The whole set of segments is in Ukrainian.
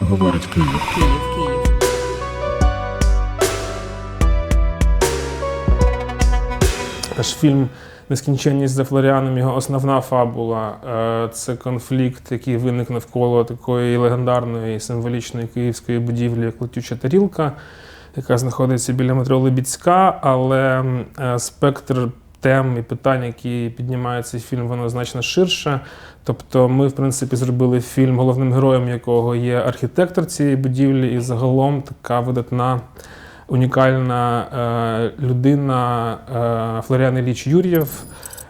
Говорить Київ. Київ, Київ. Наш фільм Нескінченність за Флоріаном, його основна фабула е, це конфлікт, який виник навколо такої легендарної символічної київської будівлі, як летюча тарілка, яка знаходиться біля метро Либідська, але е, спектр тем і питань, які піднімає цей фільм, воно значно ширше. Тобто, ми, в принципі, зробили фільм, головним героєм якого є архітектор цієї будівлі, і загалом така видатна унікальна е, людина е, Флоріан Ілліч Юр'єв.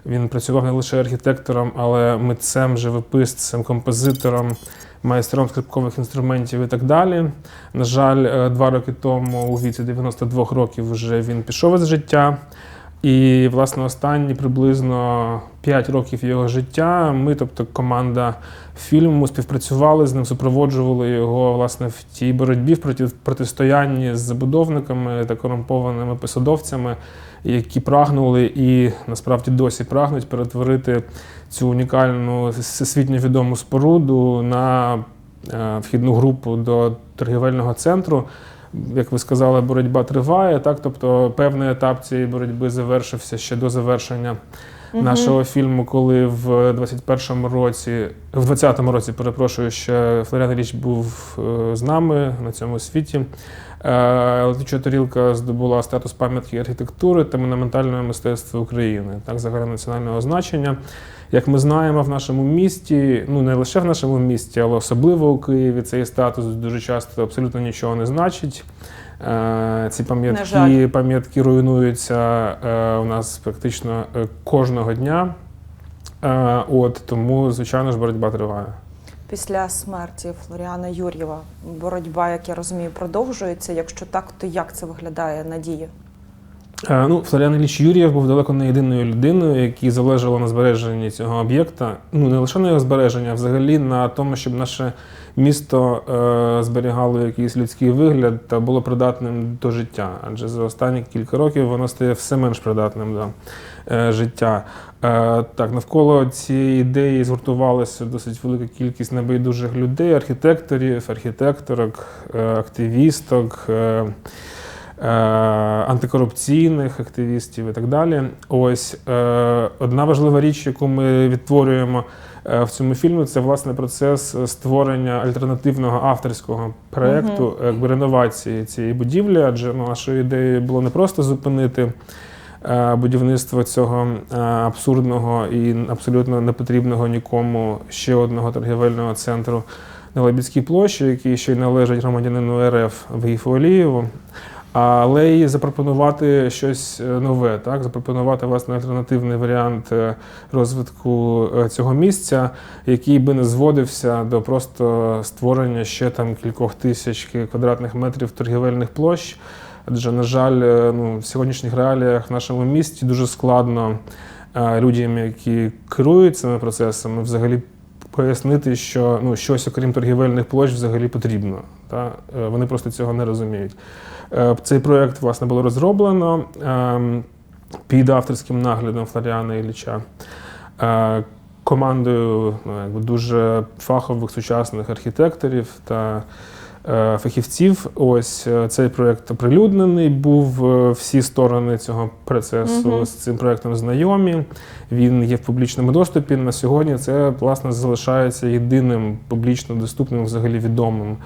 Він працював не лише архітектором, але митцем, живописцем, композитором, майстром скрипкових інструментів і так далі. На жаль, е, два роки тому, у віці 92 років, вже він пішов із життя. І, власне, останні приблизно 5 років його життя. Ми, тобто команда фільму, співпрацювали з ним, супроводжували його власне в тій боротьбі в протистоянні з забудовниками та корумпованими посадовцями, які прагнули і насправді досі прагнуть перетворити цю унікальну всесвітньо відому споруду на е, вхідну групу до торгівельного центру. Як ви сказали, боротьба триває, так тобто певний етап цієї боротьби завершився ще до завершення нашого фільму, коли в 21-му році, в 20-му році, перепрошую, ще Флоріан Річ був е, з нами на цьому світі. Е, Летюча тарілка здобула статус пам'ятки архітектури та монументального мистецтва України, так, загальнонаціонального значення. Як ми знаємо, в нашому місті, ну не лише в нашому місті, але особливо у Києві, цей статус дуже часто абсолютно нічого не значить. Е, Ці пам'ятки, пам'ятки руйнуються е, у нас практично е, кожного дня. От тому, звичайно ж, боротьба триває. Після смерті Флоріана Юр'єва боротьба, як я розумію, продовжується. Якщо так, то як це виглядає надія? Е, Ну, Флоріан Ілліч Юрєв був далеко не єдиною людиною, якій залежало на збереженні цього об'єкта. Ну не лише на його збереженні, а взагалі на тому, щоб наше місто е, зберігало якийсь людський вигляд та було придатним до життя. Адже за останні кілька років воно стає все менш придатним до е, життя. Е, так, навколо цієї ідеї згуртувалася досить велика кількість небайдужих людей, архітекторів, архітекторок, е, активісток. Е, антикорупційних активістів і так далі. Ось е, одна важлива річ, яку ми відтворюємо е, в цьому фільмі, це власне процес створення альтернативного авторського проєкту якби реновації цієї будівлі, адже нашою ідеєю було не просто зупинити. е, Будівництво цього е, абсурдного і абсолютно непотрібного нікому ще одного торгівельного центру на Лебідській площі, який ще й належить громадянину РФ Вгіфу Алієву але і запропонувати щось е, нове, так запропонувати власне альтернативний варіант е, розвитку е, цього місця, який би не зводився до просто створення ще там кількох тисяч квадратних метрів торгівельних площ. Адже, на жаль, ну, в сьогоднішніх реаліях в нашому місті дуже складно людям, які керують цими процесами, взагалі пояснити, що ну, щось, окрім торгівельних площ, взагалі потрібно. Та? Е, Вони просто цього не розуміють. Е, Цей проєкт власне було розроблено ем, під авторським наглядом Флоріана Ілліча. Е, Командою ну, якби, дуже фахових сучасних архітекторів та фахівців. Ось е, цей проєкт оприлюднений. Був е, всі сторони цього процесу Мгм. з цим проєктом знайомі. Він є в публічному доступі. На сьогодні це власне залишається єдиним публічно доступним, взагалі відомим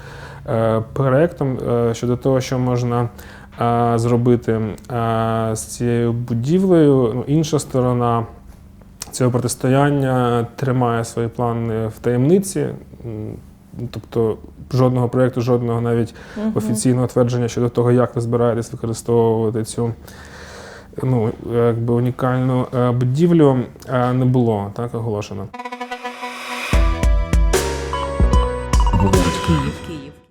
е, проєктом е, щодо того, що можна е, зробити е, з цією будівлею. Ну, інша сторона цього протистояння тримає свої плани в таємниці. Тобто жодного проєкту, жодного навіть офіційного твердження щодо того, як ви збираєтесь використовувати цю ну, якби унікальну е, будівлю, е, не було так оголошено. Київ.